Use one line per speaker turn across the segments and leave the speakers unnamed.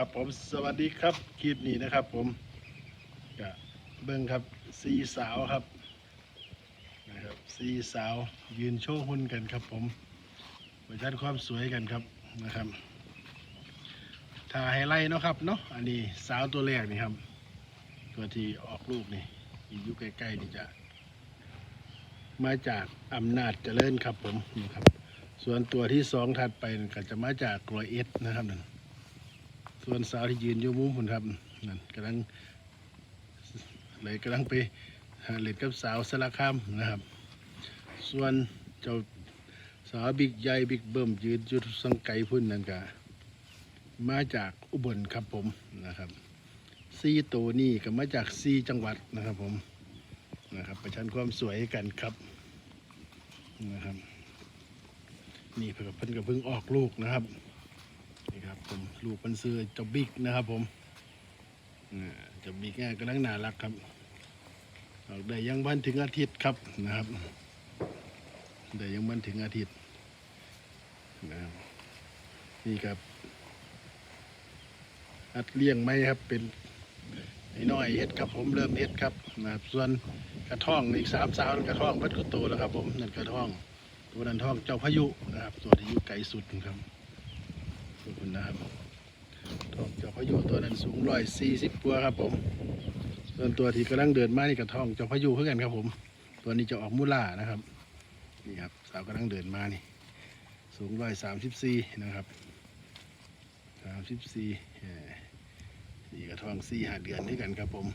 ครับผมสวัสดีครับคลิปนี้นะครับ ผมกะเบิ้งครับสีสาวครับนะครับสีสาวยืนโชว์หุ่นกันครับ ผมประชันความสวยกันครับนะครับถ้าไฮไลท์เนาะครับเนาะอันนี้สาวตัวแรกนี่ครับ ตัวที่ออกลูกนี่ที่อยู่ใกล้ๆนี่จะมาจากอำนาจเจริญครับผมนี่ครับ ส่วนตัวที่สองถัดไปนั่ก็จะมาจากกรอยเอ็ดนะครับนั่น ส่วนสาวที่ยืนอยู่มุมผมครับนั่นกำลังเลยกำลังไปหาเล่นกับสาวสารคามนะครับ ส่วนเจ้าสาวบิ๊กใหญ่บิ๊กเบิ้มยืนอยู่สังไกพุ่นนั่นก็มาจากอุบลครับผมนะครับซีตัวนี้ก็มาจากซีจังหวัดนะครับผมนะครับประชันความสวยกันครับนะครับ นี่เพิ่นก็เพิ่นก็เพิ่งออกลูกนะครับ ครับผมลูกมันซื้อเจ้าบิ๊กนะครับผมเจ้าบิ๊กเนี่ยกำลังน่ารักครับออกได้ยังวันถึงอาทิตย์ครับนะครับได้ยังวันถึงอาทิตย์นะครับนี่ครับ อัดเลี้ยงไหมครับเป็นไอ้น้อยเห็ดครับผมเริ่มเห็ดครับนะครับ ส่วนกระท่องอีกสามสาวกระท่องพัดกุโตแล้วครับ ผมนั่นกระท่องตัวนั้นท่องเจ้าพายุนะครับ ตัวที่อยู่ไกลสุดครับ ขอบคุณนะครับทองเจ้าพายุตัวนั้นสูงร้อยสี่สิบตัวครับผม ส่วนตัวที่กำลังเดินมานี่กับทองเจ้าพายุเพื่อกันครับผม ตัวนี้จะออกมูล่านะครับนี่ครับสาวกำลังเดินมานี่ สูงร้อยสามสิบสี่นะครับสามสิบสี่นี่กับทองสี่หาเดือนด้วยกันครับผม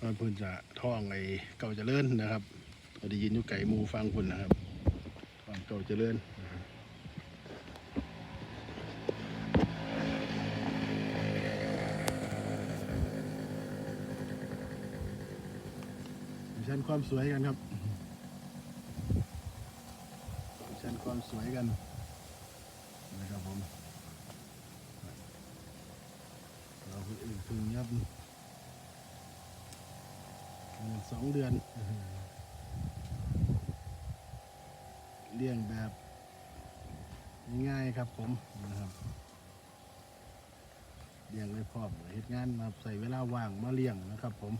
ตอนเพิ่นจะท่องไอ้เก่าเจริญนะครับตัวได้ยินอยู่ไก่มูฟังพุ่นนะครับท่องเก่าเจริญน ชันความสวยกันครับชันความสวยกันนะครับผมเราเพิ่งพึ่งยับสองเดือนเลี้ยงแบบง่ายครับผมนะครับเลี้ยงเลยพร้อมเหตุงานมาใส่เวลาว่างมาเลี้ยงนะครับผม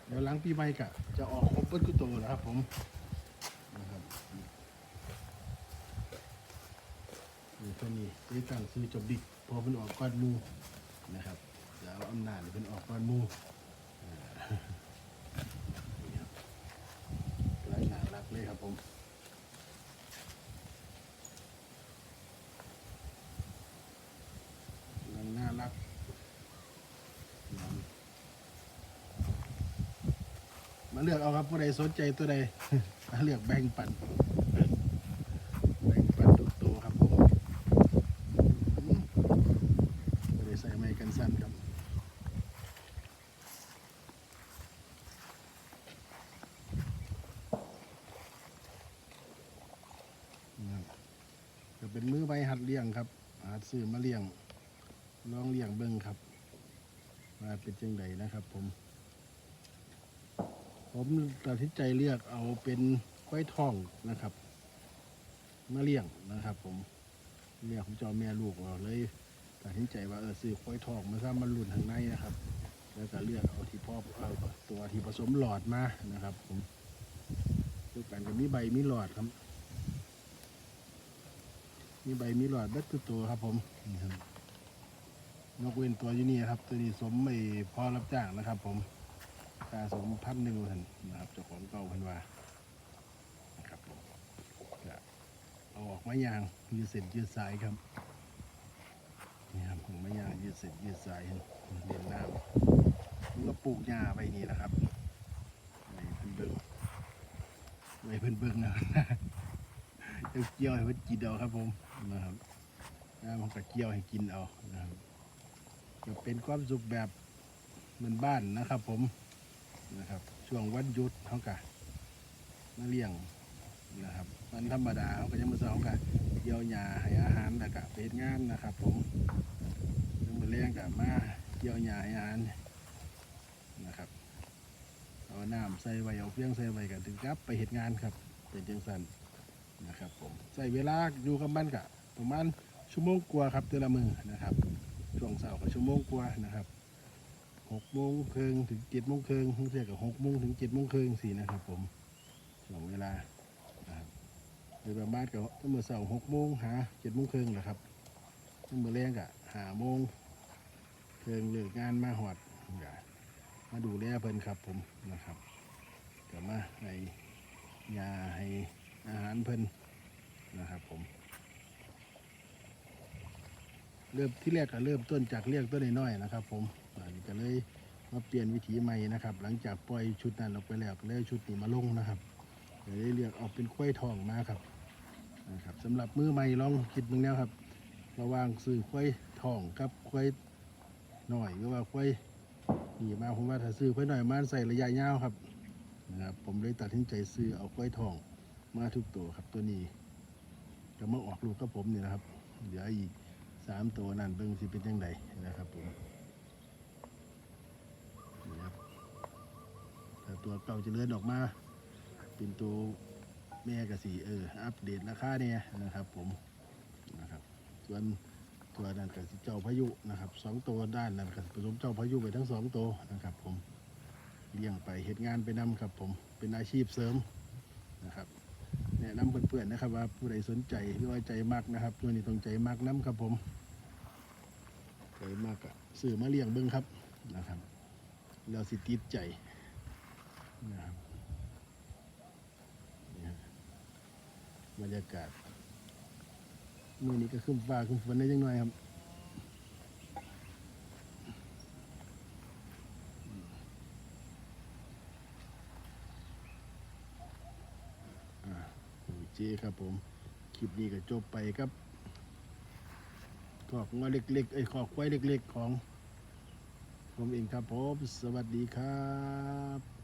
เดี๋ยวหลังปีใหม่กะจะออกครบเบิ้ลกุโตนะครับผมนะครับนี่ตัวนี้ที่ตั้งซื้อจบดิกพอเป็นออกก้อนมูนะครับจะเอาอำนาจเป็นออกก้อนมูอ่านี่ครับกำลังน่ารักเลยครับผมกำลังน่ารักนะครับ มา เลือกเอาครับผู้ใดสนใจตัวใดมาเลือกแบ่งปันแบ่งปันทุกตัวครับผมผู้ใดใส่ไม้กันสั้นครับนะเป็นมือใบหัดเลี้ยงครับหัดซื้อมาเลี้ยงลองเลี้ยงเบิ้งครับว่าเป็นจังไดนะครับผม ผมตัดสินใจเลือกเอาเป็นกล้วยทองนะครับมาเลี้ยงนะครับ ผมเลี้ยงของเจ้าแม่ลูกเราเลยตัดสินใจว่าเออซื้อกล้วยทองมาซะมันรุ่นทางในนะครับ แล้วก็เลือกเอาที่พ่อเอาตัวที่ผสมหลอดมานะครับ ผมด้วยกันก็มีใบมีหลอดครับ มีใบมีหลอดเบ็ดตัวครับ ผมนี่ครับนกเว้นตัวอยู่นี่ครับ ตัวนี้สมไม่พอรับจ้างนะครับ ผม ค่าสมพันหนึ่งพันนะครับเจ้าของเก่าพันว่านะครับผมจะเอาออกมายางยืดเส้นยืดสายครับนี่ครับของมายางยืดเส้นยืดสายเรียนน้ำมันก็ปลูกหญ้าไปนี่นะครับไว้เพิ่นเบิ่งไว้เพิ่นเบิ่งนะเดี๋ยวเกี่ยวให้เพิ่นกินเอาครับผมนะครับน้ำมันก็เกี่ยวให้กินเอานะครับก็เป็นความสุขแบบเหมือนบ้านนะครับผม นะครับ ช่วงวันหยุดเขากะมาเลี้ยงนะครับวันธรรมดาเขาก็ยังมาสอนกันเยียวยาให้อาหารแล้วก็ไปเฮ็ดงานนะครับ ผมยังมาเลี้ยงกับมาเยียวยาให้อาหารนะครับเอาน้ำใส่ไว้เอาเพียงใส่ไว้กันถึงกลับไปเฮ็ดงานครับ เป็นจังสันนะครับผมใส่เวลาอยู่กับมันกะประมาณชั่วโมงกว่าครับแต่ละมือนะครับช่วงเช้าก็ชั่วโมงกว่านะครับ หกโมงครึ่งถึงเจ็ดโมงครึ่งเที่ยกับหกโมงถึงเจ็ดโมงครึ่งสี่นะครับผมช่วงเวลานะครับโดยประมาณกับเมื่อเช้าหกโมงหาเจ็ดโมงครึ่งแหละครับเมื่อแรงกะหาโมงครึ่งเลิกงานมาหอดมาดูแลเพิ่นครับผมนะครับก็มาให้ยาให้อาหารเพิ่นนะครับผม เริ่มที่แรกก็เริ่มต้นจากเลี้ยงต้นน้อยๆนะครับ ผม อันนี้ก็เลยมาเปลี่ยนวิถีใหม่นะครับ หลังจากปล่อยชุดนั้นออกไปแล้วก็เลยเอาชุดนี้มาลงนะครับเลยเรียกเอาเป็นควายทองมาครับนะครับสำหรับมือใหม่ลองคิดมึงแล้วครับ ระหว่างซื้อควายทองกับควายหน่อยหรือว่าควายนี่มาผมว่าถ้าซื้อควายหน่อยมาใส่ระยะยาวครับนะครับผมเลยตัดสินใจซื้อเอาควายทองมาทุกตัวครับตัวนี้ก็มาออกลูกกับผมนี่นะครับ เดี๋ยวอีกสามตัวนั่นเบิ่งสิเป็นยังไงนะครับผมนี่ครับถ้า ตัวเก่าจะเลื่อนออกมา เป็นตัวแม่กสีเอออัปเดตราคาเนี่ยนะครับผมนะครับ ส่วนตัวนั้นกับเจ้าพายุนะครับสองตัวด้านนั้นกับผสมเจ้าพายุไปทั้งสองตัวนะครับ ผมเลี้ยงไปเหตุงานไปนำครับ ผมเป็นอาชีพเสริมนะครับแนะนำเพื่อนๆนะครับว่าผู้ใดสนใจหรือว่าใจมากนะครับตัวนี้ต้องใจมากน้ำครับผมใจมากอะสื่อมาเลี้ยงเบิ้งครับนะครับ เราสิติดใจ บนี่ครับบรรยากาศมื่อนี้ก็ขึ้นฟ้าขึ้นฝนได้ยังหน่อยครับเคครับผม คลิปนี้ก็จบไปครับขอกงอเล็กๆไอ้ขอกควายเล็ก ๆ ของ ผมเองครับผม สวัสดีครับ